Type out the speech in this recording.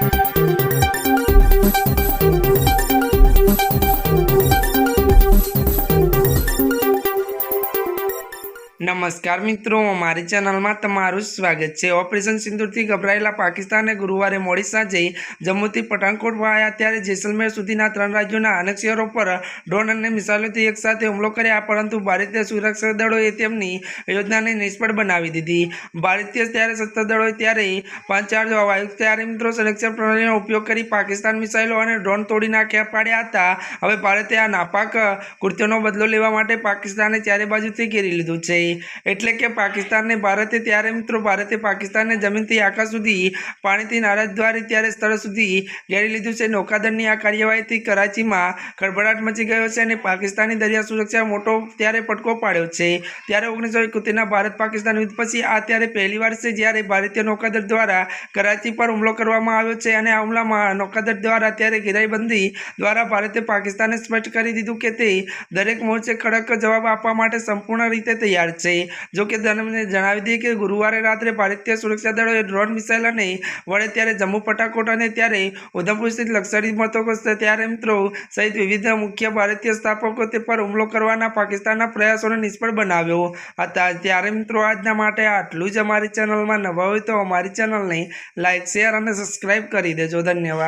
Thank you. નમસ્કાર મિત્રો, મારી ચેનલમાં તમારું સ્વાગત છે. ઓપરેશન સિંદૂરથી ગભરાયેલા પાકિસ્તાને ગુરુવારે મોડી સાંજે જમ્મુથી પઠાણકોટ વાયા ત્યારે જેસલમેર સુધીના ત્રણ રાજ્યોના અનેક શહેરો પર ડ્રોન અને મિસાઇલોથી એકસાથે હુમલો કર્યા, પરંતુ ભારતીય સુરક્ષા દળોએ તેમની યોજનાને નિષ્ફળ બનાવી દીધી. ભારતીય ત્યારે સત્તા દળોએ ત્યારે પાંચ ચાર વાયુ ત્યારે મિત્રો, સંરક્ષણ પ્રણાલીનો ઉપયોગ કરી પાકિસ્તાન મિસાઇલો અને ડ્રોન તોડી નાખ્યા પાડ્યા હતા. હવે ભારતે આ નાપાક કૃત્યોનો બદલો લેવા માટે પાકિસ્તાને ચારે બાજુથી ઘેરી લીધું છે. એટલે કે પાકિસ્તાનને ભારતે ત્યારે મિત્રો ભારતે પાકિસ્તાનને જમીનથી આકાશ સુધી પાણીથી નારાજદ્વારી ત્યારે સ્થળ સુધી ઘેરી લીધું છે. નૌકાદળની આ કાર્યવાહીથી કરાચીમાં ખળભળાટ મચી ગયો છે અને પાકિસ્તાની દરિયા સુરક્ષા મોટો ત્યારે પટકો પાડ્યો છે. ત્યારે ઓગણીસો એકોતેરના ભારત પાકિસ્તાન યુદ્ધ પછી આ ત્યારે પહેલીવાર છે જ્યારે ભારતીય નૌકાદળ દ્વારા કરાચી પર હુમલો કરવામાં આવ્યો છે અને આ હુમલામાં નૌકાદળ દ્વારા ત્યારે ઘેરાઈબંધી દ્વારા ભારતે પાકિસ્તાને સ્પષ્ટ કરી દીધું કે તે દરેક મોરચે કડક જવાબ આપવા માટે સંપૂર્ણ રીતે તૈયાર છે. જો કે તમને જણાવી દઈએ કે ગુરુવારે રાત્રે ભારતીય સુરક્ષા દળોએ ડ્રોન મિસાઇલ અને વડે ત્યારે જમ્મુ પટાકોટ અને ત્યારે ઉધમપુર સ્થિત લશ્કરી મથકો ત્યારે મિત્રો સહિત વિવિધ મુખ્ય ભારતીય સ્થાપકો તે પર હુમલો કરવાના પાકિસ્તાનના પ્રયાસોને નિષ્ફળ બનાવ્યો હતા. ત્યારે મિત્રો આજના માટે આટલું જ અમારી ચેનલમાં નવા હોય તો અમારી ચેનલને લાઇક શેર અને સબસ્ક્રાઈબ કરી દેજો. ધન્યવાદ.